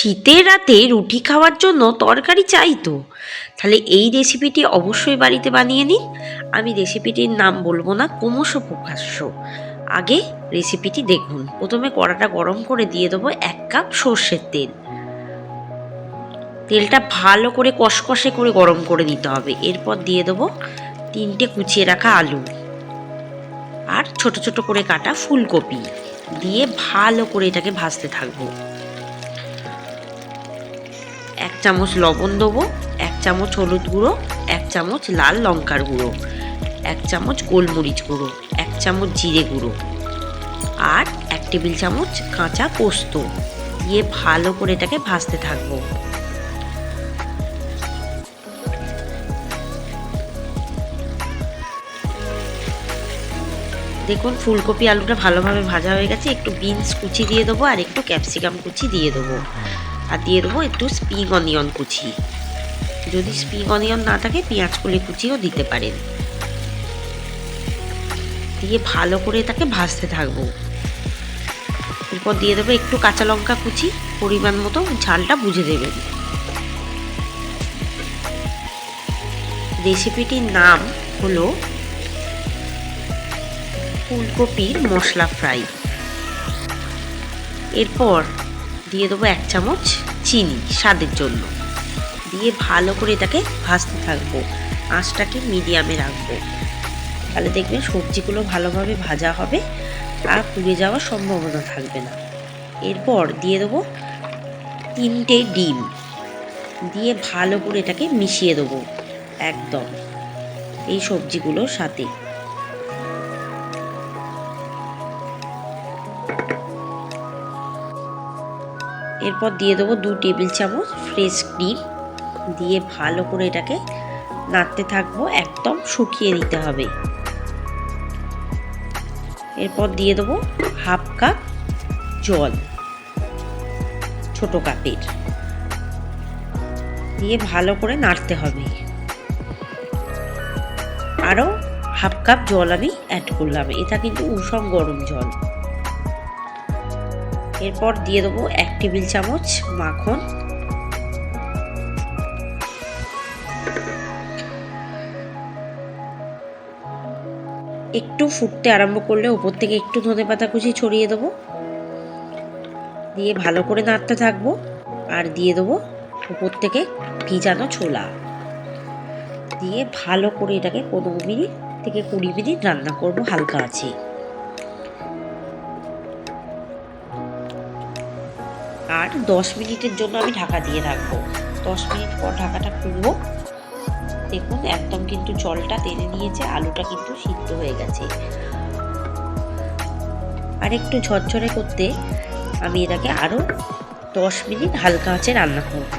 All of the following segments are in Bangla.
শীতের রাতে রুটি খাওয়ার জন্য তরকারি চাই তো। তাহলে এই রেসিপিটি অবশ্যই বাড়িতে বানিয়ে নিন। আমি রেসিপিটির নাম বলব না, ক্রমশ প্রকাশ্য। আগে রেসিপিটি দেখুন। প্রথমে কড়াটা গরম করে দিয়ে দেবো এক কাপ সর্ষের তেল। তেলটা ভালো করে কষকষে করে গরম করে নিতে হবে। এরপর দিয়ে দেবো তিনটে কুচিয়ে রাখা আলু। আর ছোট ছোট করে কাটা ফুলকপি। দিয়ে ভালো করে এটাকে ভাজতে থাকব। এক চামচ লবণ দেবো, এক চামচ হলুদ গুঁড়ো, এক চামচ লাল লঙ্কার গুঁড়ো, এক চামচ গোলমরিচ গুঁড়ো, এক চামচ জিরে গুঁড়ো আর এক টেবিল চামচ কাঁচা পোস্ত দিয়ে ভালো করে এটাকে ভাজতে থাকব। দেখুন, ফুলকপি আলুটা ভালোভাবে ভাজা হয়ে গেছে, একটু বিনস কুচি দিয়ে দেবো আর একটু ক্যাপসিকাম কুচি দিয়ে দেবো। আর দিয়ে দেবো একটু স্প্রিং অনিয়ন কুচি। যদি স্প্রিং অনিয়ন না থাকে, পেঁয়াজ কলি কুচিও দিতে পারেন। দিয়ে ভালো করে তাকে ভাজতে থাকব। এরপর দিয়ে দেবো একটু কাঁচা লঙ্কা কুচি, পরিমাণ মতো ঝালটা বুঝে দেবেন। রেসিপিটির নাম হলো ফুলকপির মশলা ফ্রাই। এরপর দিয়ে দেবো এক চামচ চিনি স্বাদের জন্য। দিয়ে ভালো করে এটাকে ভাজতে থাকব। আঁচটাকে মিডিয়ামে রাখব। তাহলে দেখবেন সবজিগুলো ভালোভাবে ভাজা হবে আর পুড়ে যাওয়ার সম্ভাবনা থাকবে না। এরপর দিয়ে দেবো তিনটে ডিম। দিয়ে ভালো করে এটাকে মিশিয়ে দেবো একদম এই সবজিগুলোর সাথে। এরপর দিয়ে দেবো দু টেবিল চামচ ফ্রেশ ক্রিম। দিয়ে ভালো করে এটাকে নাড়তে থাকব, একদম শুকিয়ে দিতে হবে। এরপর দিয়ে দেবো হাফ কাপ জল, ছোট কাপের। দিয়ে ভালো করে নাড়তে হবে। আরও হাফ কাপ জল আমি অ্যাড করলাম। এটা কিন্তু উষম গরম জল। এরপর দিয়ে দেবো এক টেবিল চামচ মাখন। একটু ফুটতে আরম্ভ করলে উপর থেকে একটু ধনে পাতা কুচি ছড়িয়ে দেবো। দিয়ে ভালো করে নাড়তে থাকব আর দিয়ে দেবো উপর থেকে ভিজানো ছোলা। দিয়ে ভালো করে এটাকে পনেরো মিনিট থেকে কুড়ি মিনিট রান্না করব হালকা আছে আর দশ মিনিটের জন্য আমি ঢাকা দিয়ে রাখব। দশ মিনিট পর ঢাকাটা খুলবো। দেখুন, একদম কিন্তু জলটা টেনে নিয়েছে, আলুটা কিন্তু সিদ্ধ হয়ে গেছে। আর একটু ঝরঝরে করতে আমি এটাকে আরও দশ মিনিট হালকা আঁচে রান্না করব।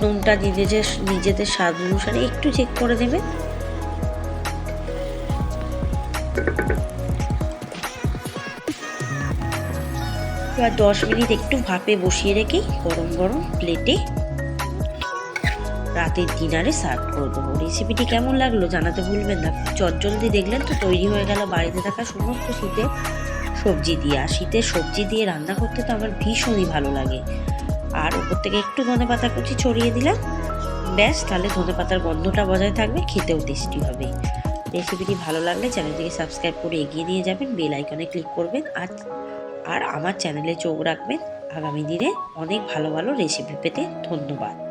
নুনটা নিজেদের নিজেদের স্বাদ অনুসারে একটু চেক করে দেবেন। এবার দশ মিনিট একটু ভাপে বসিয়ে রেখে গরম গরম প্লেটে রাতের ডিনারে সার্ভ করব। রেসিপিটি কেমন লাগল জানাতে ভুলবেন না। চটজলদি দেখলেন তো তৈরি হয়ে গেল বাড়িতে থাকা সমস্ত শীতের সবজি দিয়ে। আর শীতের সবজি দিয়ে রান্না করতে তো আমার ভীষণই ভালো লাগে। আর ওপর থেকে একটু ধনে পাতা কুচি ছড়িয়ে দিলাম। ব্যাস, তাহলে ধনে পাতার গন্ধটা বজায় থাকবে, খেতেও টেস্টি হবে। রেসিপিটি ভালো লাগলে চ্যানেলটিকে সাবস্ক্রাইব করে এগিয়ে নিয়ে যাবেন বেল আইকনে ক্লিক করবেন, আর আর আমার চ্যানেলে চোখ রাখবেন। আগামী দিনে অনেক ভালো ভালো রেসিপি পেতে ধন্যবাদ।